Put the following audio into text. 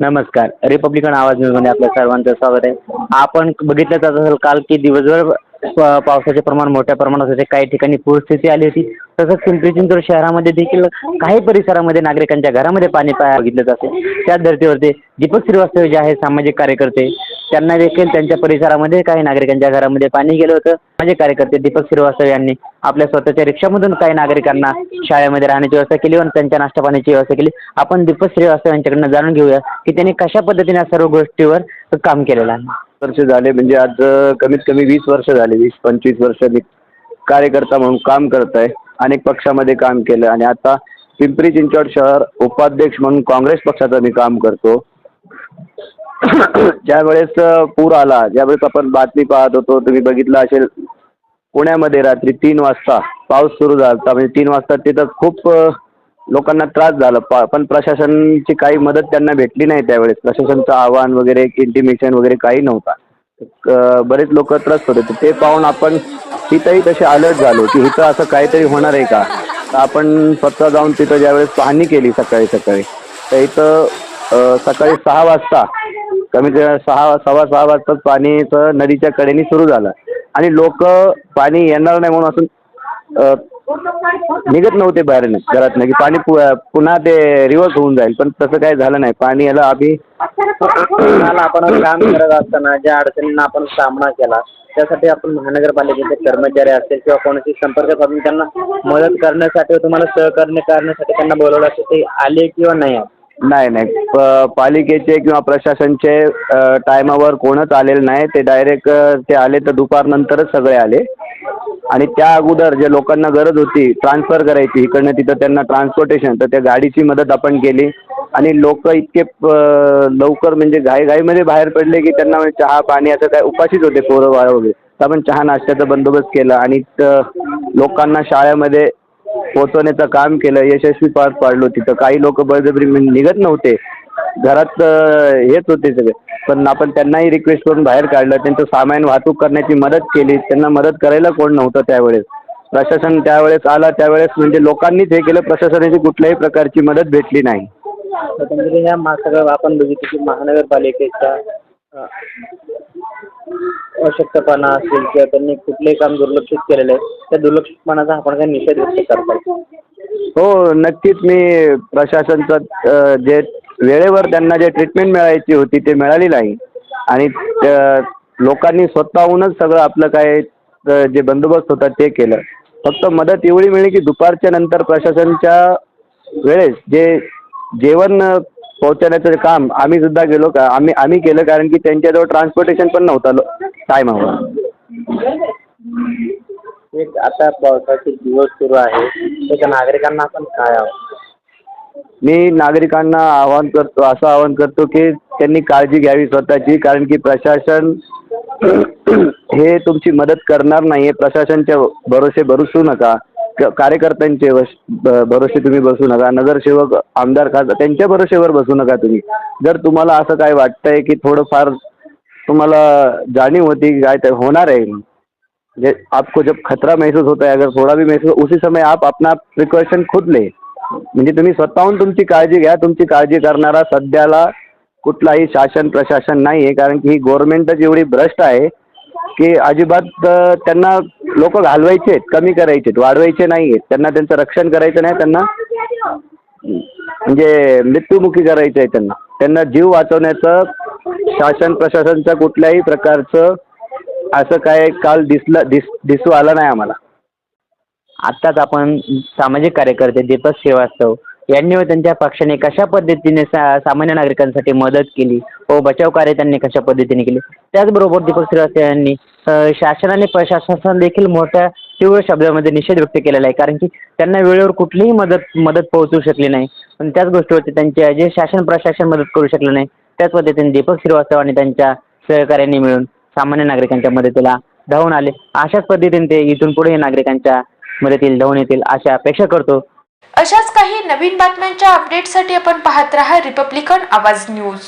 नमस्कार. रिपब्लिकन आवाज न्यूजमध्ये आपल्या सर्वांचं स्वागत आहे. आपण बघितलंच असेल काल की दिवसभर प- पावसाचे प्रमाण मोठ्या प्रमाणात होते. काही ठिकाणी पूरस्थिती आली होती. तसंच पिंपरी चिंचवड शहरामध्ये देखील काही परिसरामध्ये नागरिकांच्या घरामध्ये पाणी पा बघितलं जाते. त्याच धर्तीवरती दीपक श्रीवास्तव जे आहे सामाजिक कार्यकर्ते त्यांना देखील त्यांच्या परिसरामध्ये काही नागरिकांच्या घरामध्ये पाणी गेलं होतं. माझे कार्यकर्ते दीपक श्रीवास्तव यांनी आपल्या स्वतःच्या रिक्षामधून काही नागरिकांना शाळेमध्ये राहण्याची व्यवस्था केली आणि त्यांच्या नाश्ता पाण्याची व्यवस्था केली. आपण दीपक श्रीवास्तव यांच्याकडनं जाणून घेऊया की त्यांनी कशा पद्धतीने या सर्व गोष्टीवर काम केलेलं आहे. वर्ष झाले म्हणजे आज कमीत कमी वीस वर्ष झाले वीस पंचवीस वर्ष मी कार्यकर्ता म्हणून काम करत आहे अनेक पक्षामध्ये काम केलं आणि आता पिंपरी चिंचवड शहर उपाध्यक्ष म्हणून काँग्रेस पक्षाचं मी काम करतो. ज्यावेळेस पूर आला ज्यावेळेस आपण बातमी पाहत होतो तुम्ही बघितलं असेल पुण्यामध्ये रात्री तीन वाजता पाऊस सुरू झाला म्हणजे तीन वाजता तिथं खूप लोकांना त्रास झाला. पा पण प्रशासनची काही मदत त्यांना भेटली नाही त्यावेळेस. प्रशासनचं आव्हान वगैरे इंटिमेशन वगैरे काही नव्हता. बरेच लोक त्रस्त होते. ते पाहून आपण तिथंही तसे अलर्ट झालो की इथं असं काहीतरी होणार आहे का? तर आपण स्वतः जाऊन तिथं ज्यावेळेस पाहणी केली सकाळी सकाळी तर इथं सकाळी सहा वाजता कमीत कमी सहा सव्वा सहा वाजता पाणीचं नदीच्या कडेने सुरू झालं. आणि लोक पाणी येणार नाही म्हणून असून निघत नव्हते बाहेर घरातनं की पाणी पु पुन्हा ते रिव्हर्स होऊन जाईल. पण तसं काही झालं नाही. पाणी याला आम्ही आपण काम करत असताना ज्या अडचणींना आपण सामना केला त्यासाठी आपण महानगरपालिकेचे कर्मचारी असतील किंवा कोणाशी संपर्क साधून त्यांना मदत करण्यासाठी तुम्हाला सहकार्य करण्यासाठी त्यांना बोलवलं असेल ते आले किंवा नाही आले. नाही नाही. प- पालिकेचे किंवा प्रशासनचे टायमावर कोणच आलेलं नाही. ते डायरेक्ट ते आले तर दुपारनंतरच सगळे आले. आणि त्या अगोदर जे लोकांना गरज होती ट्रान्सफर करायची इकडनं तिथं त्यांना ट्रान्सपोर्टेशन तर त्या गाडीची मदत आपण केली. आणि लोक इतके प- लवकर म्हणजे घाईघाईमध्ये बाहेर पडले की त्यांना म्हणजे चहा पाणी असं काय उपाशीच होते पोरं बाळ वगैरे तर आपण चहा नाश्त्याचा बंदोबस्त केला आणि लोकांना शाळेमध्ये पोहोचवण्याचं काम केलं यशस्वी पार पाडलो तिथं. काही लोक बळजबरी निघत नव्हते. घरात हेच होते सगळे. पण आपण त्यांनाही रिक्वेस्ट करून बाहेर काढलं. त्यांचं सामान वाहतूक करण्याची मदत केली. त्यांना मदत करायला कोण नव्हतं त्यावेळेस. प्रशासन त्यावेळेस आला. त्यावेळेस म्हणजे लोकांनीच हे केलं. प्रशासनाची कुठल्याही प्रकारची मदत भेटली नाही. ह्या म्हणजे सगळं आपण बघितलं की महानगरपालिकेचा अशक्तपणा असेल किंवा त्यांनी कुठलंही काम दुर्लक्षित केलेलं आहे त्या दुर्लक्षितपणाचा आपण काही निषेध व्यक्त करतो हो नक्कीच मी प्रशासनचं जे वेळेवर त्यांना जे ट्रीटमेंट मिळायची होती ते मिळाली नाही. आणि लोकांनी स्वतःहूनच सगळं आपलं काय जे बंदोबस्त होता ते केलं. फक्त मदत एवढी मिळली की दुपारच्या नंतर प्रशासनच्या वेळेस जे जेवण पोहोचवण्याचं काम आम्ही सुद्धा गेलो का आम्ही आम्ही केलं कारण की त्यांच्याजवळ ट्रान्सपोर्टेशन पण नव्हतं टायमावर एक आता पावसाचे दिवस सुरू आहे. त्याच्या नागरिकांना आपण काय मी नागरिकांना आवाहन करतो असं आवाहन करतो की त्यांनी काळजी घ्यावी स्वतःची कारण की प्रशासन हे तुमची मदत करणार नाही आहे प्रशासनच्या भरोसे बसू नका. क- कार्यकर्त्यांचे वश भरोसे तुम्ही बसू नका. नगरसेवक आमदार खासदार त्यांच्या भरोश्यावर बसू नका तुम्ही. जर तुम्हाला असं काय वाटतंय की थोडंफार तुम्हाला जाणीव होती की काय तर होणार आहे जे आपको जब खतरा महसूस होता है अगर थोड़ा भी महसूस उसी समय आप अपना प्रिकॉशन खुद ले. म्हणजे तुम्ही स्वतःहून तुमची काळजी घ्या. तुमची काळजी करणारा सध्याला कुठलाही शासन प्रशासन नाही आहे कारण की ही गव्हर्नमेंटच एवढी भ्रष्ट आहे की अजिबात त्यांना लोक घालवायचे आहेत कमी करायचे आहेत वाढवायचे नाही आहेत. त्यांना त्यांचं रक्षण करायचं नाही त्यांना म्हणजे मृत्युमुखी करायचं आहे त्यांना. त्यांना जीव वाचवण्याचं शासन प्रशासनचं कुठल्याही प्रकारचं असं काय काल दिसलं दिस दिसू आलं नाही आम्हाला. आत्ताच आपण सामाजिक कार्यकर्ते दीपक श्रीवास्तव यांनी व त्यांच्या पक्षाने कशा पद्धतीने सा सामान्य नागरिकांसाठी मदत केली? व बचाव कार्य त्यांनी कशा पद्धतीने केले? त्याचबरोबर दीपक श्रीवास्तव यांनी शासनाने प्रशासन देखील मोठ्या तीव्र शब्दामध्ये निषेध व्यक्त केलेला आहे. कारण की त्यांना वेळेवर कुठलीही मदत मदत पोहोचू शकली नाही. पण त्याच गोष्टीवरती त्यांच्या जे शासन प्रशासन मदत करू शकलं नाही त्याच पद्धतीने दीपक श्रीवास्तव आणि त्यांच्या सहकार्यांनी मिळून सामान्य नागरिकांच्या मदतीला धावून आले. अशाच पद्धतीने ते इथून पुढे नागरिकांच्या मदतील धावून येतील अशा अपेक्षा करतो. अशाच काही नवीन बातम्यांच्या अपडेटसाठी आपण पाहत राहा रिपब्लिकन आवाज न्यूज.